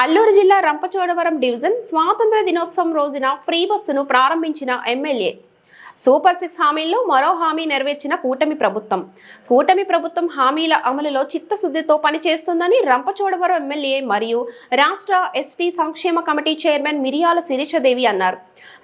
అల్లూరు జిల్లా రంపచోడవరం డివిజన్ స్వాతంత్ర దినోత్సవం రోజున ఫ్రీ బస్సును ప్రారంభించిన ఎమ్మెల్యే. సూపర్ సిక్స్ హామీల్లో మరో హామీ నెరవేర్చిన కూటమి ప్రభుత్వం. కూటమి ప్రభుత్వం హామీల అమలులో చిత్తశుద్ధితో పనిచేస్తుందని రంపచోడవరం ఎమ్మెల్యే మరియు రాష్ట్ర ఎస్టీ సంక్షేమ కమిటీ చైర్మన్ మిరియాల శిరీషదేవి అన్నారు.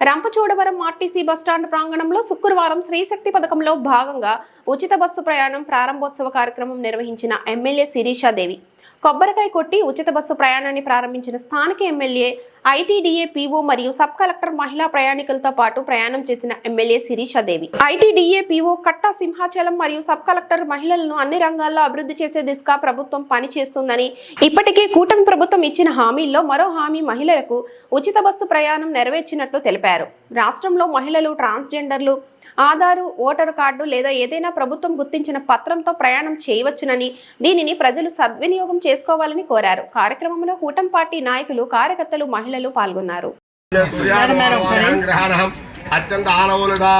రంపచోడవరం ఆర్టీసీ బస్టాండ్ ప్రాంగణంలో శుక్రవారం శ్రీశక్తి పథకంలో భాగంగా ఉచిత బస్సు ప్రయాణం ప్రారంభోత్సవ కార్యక్రమం నిర్వహించిన ఎమ్మెల్యే శిరీషాదేవి. కొబ్బరికాయ కొట్టి ఉచిత బస్సు ప్రయాణాన్ని ప్రారంభించిన స్థానిక ఎమ్మెల్యే ఐటీడీఏ పీఓ మరియు సబ్ కలెక్టర్ మహిళా ప్రయాణికులతో పాటు ప్రయాణం చేసిన MLA Sirishadevi ITDA PO Katta Simhachalam మరియు సబ్ కలెక్టర్ మహిళలను అన్ని రంగాల్లో అభివృద్ధి చేసే దిశగా ప్రభుత్వం పనిచేస్తుందని ఇప్పటికే కూటమి ప్రభుత్వం ఇచ్చిన హామీల్లో మరో హామీ మహిళలకు ఉచిత బస్సు ప్రయాణం నెరవేర్చినట్లు తెలిపారు. రాష్ట్రంలో మహిళలు ట్రాన్స్జెండర్లు ఆధారు ఓటరు కార్డు లేదా ఏదైనా ప్రభుత్వం గుర్తించిన పత్రంతో ప్రయాణం చేయవచ్చునని దీనిని ప్రజలు సద్వినియోగం చేసుకోవాలని కోరారు. కార్యక్రమంలో కూటమి పార్టీ నాయకులు కార్యకర్తలు మహిళలు పాల్గొన్నారు. అత్యంత ఆనవులుగా